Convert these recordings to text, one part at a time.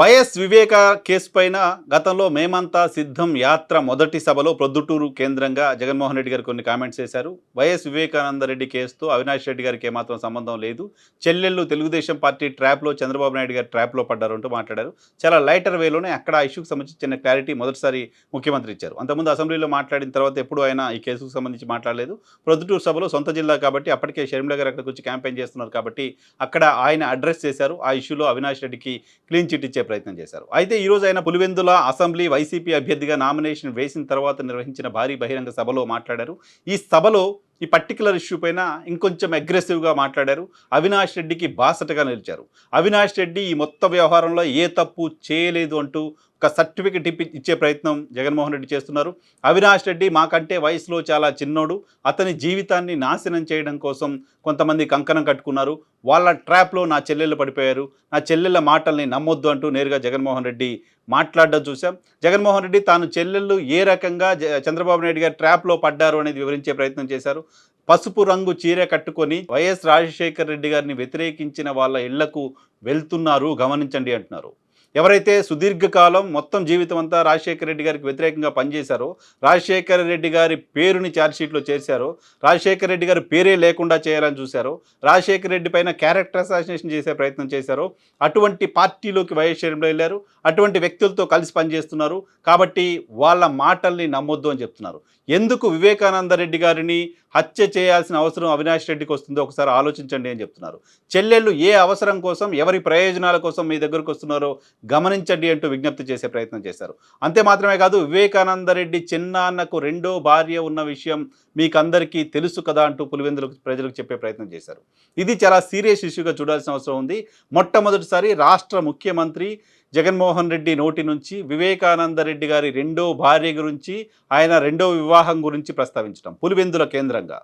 YS Viveka case పైన గతంలో మేమంతా సిద్ధం యాత్ర మొదటి సభలో ప్రొద్దుటూరు కేంద్రంగా జగన్మోహన్ రెడ్డి గారు కొన్ని కామెంట్స్ చేశారు. వైఎస్ వివేకానంద రెడ్డి కేసుతో అవినాష్ రెడ్డి గారికి ఏమాత్రం సంబంధం లేదు. చెల్లెళ్ళు తెలుగుదేశం పార్టీ ట్రాప్లో చంద్రబాబు నాయుడు గారు ట్రాప్లో పడ్డారు అంటూ మాట్లాడారు. చాలా లైటర్ వేలోనే అక్కడ ఆ ఇష్యూకి సంబంధించి చిన్న క్లారిటీ మొదటిసారి ముఖ్యమంత్రి ఇచ్చారు. అంతకుముందు అసెంబ్లీలో మాట్లాడిన తర్వాత ఎప్పుడు ఆయన ఈ కేసుకు సంబంధించి మాట్లాడలేదు. ప్రొద్దుటూరు సభలో సొంత జిల్లా కాబట్టి అప్పటికే షర్మిల గారు అక్కడికి వచ్చి క్యాంపెయిన్ చేస్తున్నారు కాబట్టి అక్కడ ఆయన అడ్రస్ చేశారు. ఆ ఇష్యూలో అవినాష్ రెడ్డికి క్లీన్ చిట్ ఇచ్చే ప్రయత్నం చేశారు. అయితే ఈ రోజు ఆయన పులివెందుల అసెంబ్లీ వైసీపీ అభ్యర్థిగా నామినేషన్ వేసిన తర్వాత నిర్వహించిన భారీ బహిరంగ సభలో మాట్లాడారు. ఈ సభలో ఈ పర్టికులర్ ఇష్యూ పైన ఇంకొంచెం అగ్రెసివ్గా మాట్లాడారు. అవినాష్ రెడ్డికి బాసటగా నిలిచారు. అవినాష్ రెడ్డి ఈ మొత్తం వ్యవహారంలో ఏ తప్పు చేయలేదు అంటూ ఒక సర్టిఫికెట్ ఇప్పి ఇచ్చే ప్రయత్నం జగన్మోహన్ రెడ్డి చేస్తున్నారు. అవినాష్ రెడ్డి మాకంటే వయసులో చాలా చిన్నోడు. అతని జీవితాన్ని నాశనం చేయడం కోసం కొంతమంది కంకణం కట్టుకున్నారు. వాళ్ళ ట్రాప్లో నా చెల్లెళ్ళు పడిపోయారు. నా చెల్లెళ్ళ మాటల్ని నమ్మొద్దు అంటూ నేరుగా జగన్మోహన్ రెడ్డి మాట్లాడడం చూసాం జగన్మోహన్ రెడ్డి తాను చెల్లెళ్ళు ఏ రకంగా చంద్రబాబు నాయుడు గారు ట్రాప్లో పడ్డారు అనేది వివరించే ప్రయత్నం చేశారు. పసుపు రంగు చీర కట్టుకొని వైఎస్ రాజశేఖర్ రెడ్డి గారిని వ్యతిరేకించిన వాళ్ళ ఇళ్ళకు వెళ్తున్నారు. గమనించండి అంటున్నారు. ఎవరైతే సుదీర్ఘకాలం మొత్తం జీవితం అంతా రాజశేఖర రెడ్డి గారికి వ్యతిరేకంగా పనిచేశారో రాజశేఖర రెడ్డి గారి పేరుని ఛార్జ్షీట్లో చేశారో రాజశేఖర రెడ్డి గారి పేరే లేకుండా చేయాలని చూశారో రాజశేఖర రెడ్డి పైన క్యారెక్టర్ అసాసినేషన్ చేసే ప్రయత్నం చేశారో అటువంటి పార్టీలోకి వైఎస్ వెళ్ళారు అటువంటి వ్యక్తులతో కలిసి పనిచేస్తున్నారు కాబట్టి వాళ్ళ మాటల్ని నమ్మొద్దు అని చెప్తున్నారు. ఎందుకు వివేకానంద రెడ్డి గారిని హత్య చేయాల్సిన అవసరం అవినాష్ రెడ్డికి వస్తుందో ఒకసారి ఆలోచించండి అని చెప్తున్నారు. చెల్లెళ్ళు ఏ అవసరం కోసం ఎవరి ప్రయోజనాల కోసం మీ దగ్గరకు వస్తున్నారో గమనించండి అంటూ విజ్ఞప్తి చేసే ప్రయత్నం చేశారు. అంతే మాత్రమే కాదు వివేకానంద రెడ్డి చిన్నాన్నకు రెండో భార్య ఉన్న విషయం మీకందరికీ తెలుసు కదా అంటూ పులివెందులకు ప్రజలకు చెప్పే ప్రయత్నం చేశారు. ఇది చాలా సీరియస్ ఇష్యూగా చూడాల్సిన అవసరం ఉంది. మొట్టమొదటిసారి రాష్ట్ర ముఖ్యమంత్రి జగన్మోహన్ రెడ్డి నోటి నుంచి వివేకానంద రెడ్డి గారి రెండో భార్య గురించి ఆయన రెండో వివాహం గురించి ప్రస్తావించడం పులివెందుల కేంద్రంగా.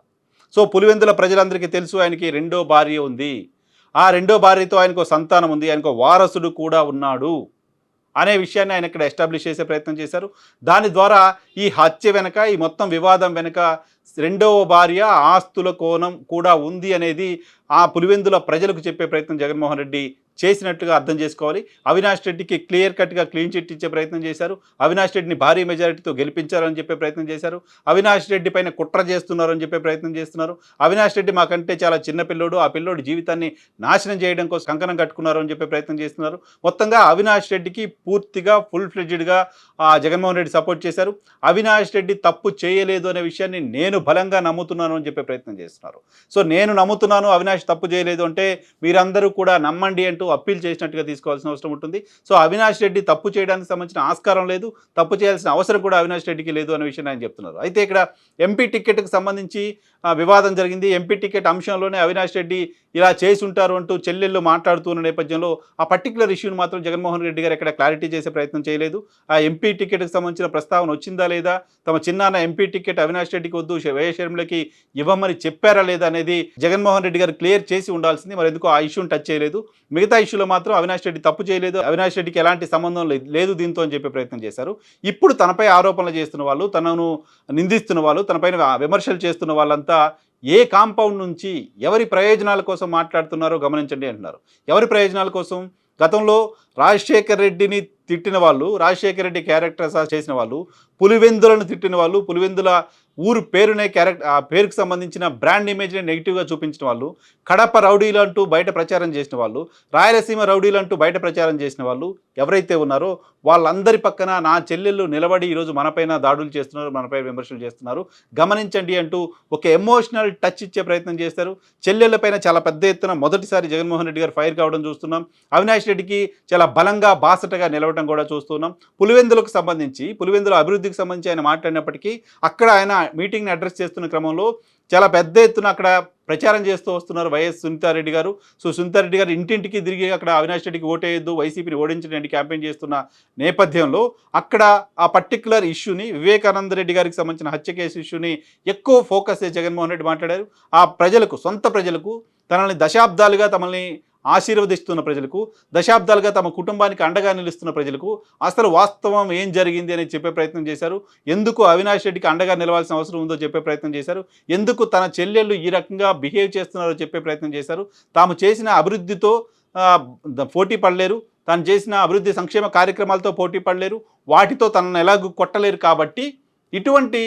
సో పులివెందుల ప్రజలందరికీ తెలుసు ఆయనకి రెండో భార్య ఉంది. ఆ రెండో భార్యతో ఆయనకు సంతానం ఉంది ఆయనకు వారసుడు కూడా ఉన్నాడు అనే విషయాన్ని ఆయన ఇక్కడ ఎస్టాబ్లిష్ చేసే ప్రయత్నం చేశారు. దాని ద్వారా ఈ హత్య వెనక ఈ మొత్తం వివాదం వెనక రెండవ భార్య ఆస్తుల కోణం కూడా ఉంది అనేది ఆ పులివెందుల ప్రజలకు చెప్పే ప్రయత్నం జగన్మోహన్ రెడ్డి చేసినట్టుగా అర్థం చేసుకోవాలి. అవినాష్ రెడ్డికి క్లియర్ కట్గా క్లీన్ చిట్ ఇచ్చే ప్రయత్నం చేశారు. అవినాష్ రెడ్డిని భారీ మెజారిటీతో గెలిపించారని చెప్పే ప్రయత్నం చేశారు. అవినాష్ రెడ్డి పైన కుట్ర చేస్తున్నారు అని చెప్పే ప్రయత్నం చేస్తున్నారు. అవినాష్ రెడ్డి మాకంటే చాలా చిన్న పిల్లోడు. ఆ పిల్లోడు జీవితాన్ని నాశనం చేయడం కోసం కంకణం కట్టుకున్నారు అని చెప్పే ప్రయత్నం చేస్తున్నారు. మొత్తంగా అవినాష్ రెడ్డికి పూర్తిగా ఫుల్ ఫ్లెడ్జ్డ్గా జగన్మోహన్ రెడ్డి సపోర్ట్ చేశారు. అవినాష్ రెడ్డి తప్పు చేయలేదు అనే విషయాన్ని నేను బలంగా నమ్ముతున్నాను అని చెప్పే ప్రయత్నం చేస్తున్నారు. సో నేను నమ్ముతున్నాను అవినాష్ తప్పు చేయలేదు అంటే మీరందరూ కూడా నమ్మండి అంటూ అప్పీల్ చేసినట్టుగా తీసుకోవాల్సిన అవసరం ఉంటుంది. సో అవినాష్ రెడ్డి తప్పు చేయడానికి సంబంధించిన ఆస్కారం లేదు తప్పు చేయాల్సిన అవసరం కూడా అవినాష్ రెడ్డికి లేదు అనే విషయం ఆయన చెప్తున్నారు. అయితే ఇక్కడ ఎంపీ టికెట్కి సంబంధించి వివాదం జరిగింది. ఎంపీ టికెట్ అంశంలోనే అవినాష్ రెడ్డి ఇలా చేసి ఉంటారు అంటూ చెల్లెళ్ళు మాట్లాడుతున్న నేపథ్యంలో ఆ పర్టికులర్ ఇష్యూని మాత్రం జగన్మోహన్ రెడ్డి గారు ఎక్కడ క్లారిటీ చేసే ప్రయత్నం చేయలేదు. ఆ ఎంపీ టికెట్కి సంబంధించిన ప్రస్తావన వచ్చిందా లేదా? తమ చిన్నాన్న ఎంపీ టికెట్ అవినాష్ రెడ్డికి వద్దు వైఎస్ షర్మిలకి ఇవ్వమని చెప్పారా లేదా అనేది జగన్మోహన్ రెడ్డి గారు క్లియర్ చేసి ఉండాల్సింది. మరి ఎందుకో ఆ ఇష్యూని టచ్ చేయలేదు? మిగతా ఇష్యూలో మాత్రం అవినాష్ రెడ్డి తప్పు చేయలేదు. అవినాష్ రెడ్డికి ఎలాంటి సంబంధం లేదు దీంతో అని చెప్పే ప్రయత్నం చేశారు. ఇప్పుడు తనపై ఆరోపణలు చేస్తున్న వాళ్ళు తనను నిందిస్తున్న వాళ్ళు తనపైన విమర్శలు చేస్తున్న వాళ్ళంతా ఏ కాంపౌండ్ నుంచి ఎవరి ప్రయోజనాల కోసం మాట్లాడుతున్నారో గమనించండి అంటున్నారు. ఎవరి ప్రయోజనాల కోసం? గతంలో రాజశేఖర్ రెడ్డిని తిట్టిన వాళ్ళు రాజశేఖర రెడ్డి క్యారెక్టర్ చేసిన వాళ్ళు పులివెందులను తిట్టిన వాళ్ళు పులివెందుల ఊరు పేరునే క్యారెక్టర్ ఆ పేరుకు సంబంధించిన బ్రాండ్ ఇమేజ్ని నెగిటివ్గా చూపించిన వాళ్ళు కడప రౌడీలు అంటూ బయట ప్రచారం చేసిన వాళ్ళు రాయలసీమ రౌడీలు అంటూ బయట ప్రచారం చేసిన వాళ్ళు ఎవరైతే ఉన్నారో వాళ్ళందరి పక్కన నా చెల్లెళ్ళు నిలబడి ఈరోజు మనపైన దాడులు చేస్తున్నారు మనపై విమర్శలు చేస్తున్నారు. గమనించండి అంటూ ఒక ఎమోషనల్ టచ్ ఇచ్చే ప్రయత్నం చేస్తారు చెల్లెళ్ళపైన చాలా పెద్ద ఎత్తున మొదటిసారి జగన్మోహన్ రెడ్డి గారు ఫైర్ కావడం చూస్తున్నాం. అవినాష్ రెడ్డికి చాలా బలంగా బాసటగా నిలవడం కూడా చూస్తున్నాం. పులివెందులకు సంబంధించి పులివెందుల అభివృద్ధికి సంబంధించి ఆయన మాట్లాడినప్పటికీ అక్కడ ఆయన మీటింగ్ని అడ్రస్ చేస్తున్న క్రమంలో చాలా పెద్ద ఎత్తున అక్కడ ప్రచారం చేస్తూ వస్తున్నారు వైఎస్ సునీతారెడ్డి గారు. సో సునీతారెడ్డి గారు ఇంటింటికి తిరిగి అక్కడ అవినాష్ రెడ్డికి ఓటేయొద్దు వైసీపీని ఓడించడానికి క్యాంపెయిన్ చేస్తున్న నేపథ్యంలో అక్కడ ఆ పర్టికులర్ ఇష్యూని వివేకానంద రెడ్డి గారికి సంబంధించిన హత్య కేసు ఇష్యూని ఎక్కువ ఫోకస్ చేసి జగన్మోహన్ రెడ్డి మాట్లాడారు. ఆ ప్రజలకు సొంత ప్రజలకు తనని దశాబ్దాలుగా తమల్ని ఆశీర్వదిస్తున్న ప్రజలకు దశాబ్దాలుగా తమ కుటుంబానికి అండగా నిలుస్తున్న ప్రజలకు అసలు వాస్తవం ఏం జరిగింది అని చెప్పే ప్రయత్నం చేశారు. ఎందుకు అవినాష్ రెడ్డికి అండగా నిలవాల్సిన అవసరం ఉందో చెప్పే ప్రయత్నం చేశారు. ఎందుకు తన చెల్లెళ్ళు ఈ రకంగా బిహేవ్ చేస్తున్నారో చెప్పే ప్రయత్నం చేశారు. తాము చేసిన అభివృద్ధితో పోటీ పడలేరు. తను చేసిన అభివృద్ధి సంక్షేమ కార్యక్రమాలతో పోటీ పడలేరు. వాటితో తనను ఎలాగూ కొట్టలేరు కాబట్టి ఇటువంటి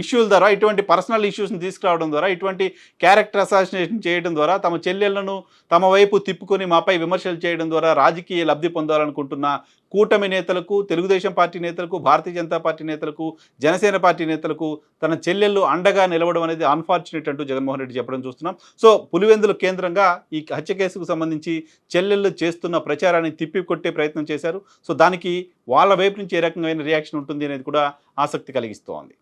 ఇష్యూల ద్వారా ఇటువంటి పర్సనల్ ఇష్యూస్ని తీసుకురావడం ద్వారా ఇటువంటి క్యారెక్టర్ అసాసినేషన్ చేయడం ద్వారా తమ చెల్లెళ్ళను తమ వైపు తిప్పుకొని మాపై విమర్శలు చేయడం ద్వారా రాజకీయ లబ్ధి పొందాలనుకుంటున్న కూటమి నేతలకు తెలుగుదేశం పార్టీ నేతలకు భారతీయ జనతా పార్టీ నేతలకు జనసేన పార్టీ నేతలకు తన చెల్లెళ్ళు అండగా నిలవడం అనేది అన్ఫార్చునేట్ అంటూ జగన్మోహన్ రెడ్డి చెప్పడం చూస్తున్నాం. సో పులివెందుల కేంద్రంగా ఈ హత్య కేసుకు సంబంధించి చెల్లెళ్ళు చేస్తున్న ప్రచారాన్ని తిప్పి కొట్టే ప్రయత్నం చేశారు. సో దానికి వాళ్ళ వైపు నుంచి ఏ రకమైన రియాక్షన్ ఉంటుంది అనేది కూడా ఆసక్తి కలిగిస్తోంది.